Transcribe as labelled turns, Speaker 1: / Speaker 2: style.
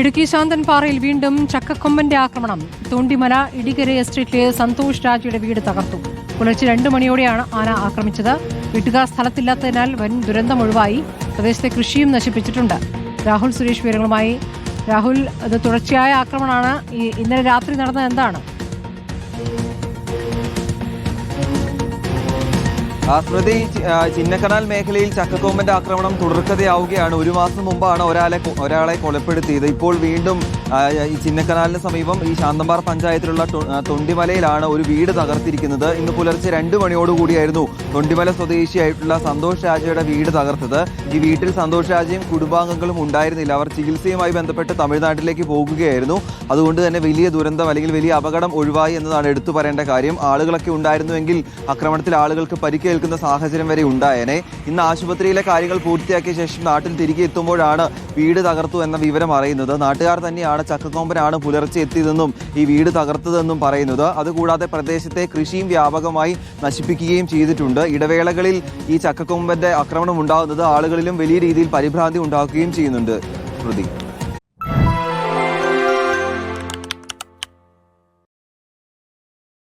Speaker 1: ഇടുക്കി ശാന്തൻപാറയിൽ വീണ്ടും ചക്കക്കൊമ്പന്റെ ആക്രമണം. തോണ്ടിമല ഇടികര എസ്റ്റേറ്റിലെ സന്തോഷ് രാജയുടെ വീട് തകർത്തു. പുലർച്ചെ രണ്ടു മണിയോടെയാണ് ആന ആക്രമിച്ചത്. വീട്ടുകാർ സ്ഥലത്തില്ലാത്തതിനാൽ വൻ ദുരന്തം ഒഴിവായി. പ്രദേശത്തെ കൃഷിയും നശിപ്പിച്ചിട്ടുണ്ട്. രാഹുൽ സുരേഷ് വിവരങ്ങളുമായി രാഹുൽ ഇത് തുടർച്ചയായ ആക്രമണമാണ്. ഇന്നലെ രാത്രി നടന്നത് എന്താണ്?
Speaker 2: സ്മൃതി ചിന്നക്കനാൽ മേഖലയിൽ ചക്കക്കോമ്പന്റെ ആക്രമണം തുടർക്കഥയാവുകയാണ്. ഒരു മാസം മുമ്പാണ് ഒരാളെ ഒരാളെ കൊലപ്പെടുത്തിയത്. ഇപ്പോൾ വീണ്ടും ഈ ചിന്നക്കനാലിന് സമീപം ഈ ശാന്തമ്പാറ പഞ്ചായത്തിലുള്ള തൊണ്ടിമലയിലാണ് ഒരു വീട് തകർത്തിരിക്കുന്നത്. ഇന്ന് പുലർച്ചെ രണ്ട് മണിയോടുകൂടിയായിരുന്നു തൊണ്ടിമല സ്വദേശിയായിട്ടുള്ള സന്തോഷ് രാജയുടെ വീട് തകർത്തത്. ഈ വീട്ടിൽ സന്തോഷ് രാജയും കുടുംബാംഗങ്ങളും ഉണ്ടായിരുന്നില്ല. അവർ ചികിത്സയുമായി ബന്ധപ്പെട്ട് തമിഴ്നാട്ടിലേക്ക് പോകുകയായിരുന്നു. അതുകൊണ്ട് തന്നെ വലിയ ദുരന്തം അല്ലെങ്കിൽ വലിയ അപകടം ഒഴിവായി എന്നതാണ് എടുത്തു പറയേണ്ട കാര്യം. ആളുകളൊക്കെ ഉണ്ടായിരുന്നുവെങ്കിൽ ആക്രമണത്തിൽ ആളുകൾക്ക് പരിക്കേൽക്കുന്ന സാഹചര്യം വരെ ഉണ്ടായേനെ. ഇന്ന് ആശുപത്രിയിലെ കാര്യങ്ങൾ പൂർത്തിയാക്കിയ ശേഷം നാട്ടിൽ തിരികെ എത്തുമ്പോഴാണ് വീട് തകർത്തു എന്ന വിവരം അറിയുന്നത്. നാട്ടുകാർ തന്നെയാണ് ചക്കക്കൊമ്പനാണ് പുലർച്ചെ എത്തിയതെന്നും ഈ വീട് തകർത്തതെന്നും പറയുന്നത്. അതുകൂടാതെ പ്രദേശത്തെ കൃഷിയും വ്യാപകമായി നശിപ്പിക്കുകയും ചെയ്തിട്ടുണ്ട്. ഇടവേളകളിൽ ഈ ചക്കക്കൊമ്പന്റെ ആക്രമണം ഉണ്ടാകുന്നത് ആളുകളിലും വലിയ രീതിയിൽ പരിഭ്രാന്തി ഉണ്ടാക്കുകയും ചെയ്യുന്നുണ്ട്. ശ്രുതി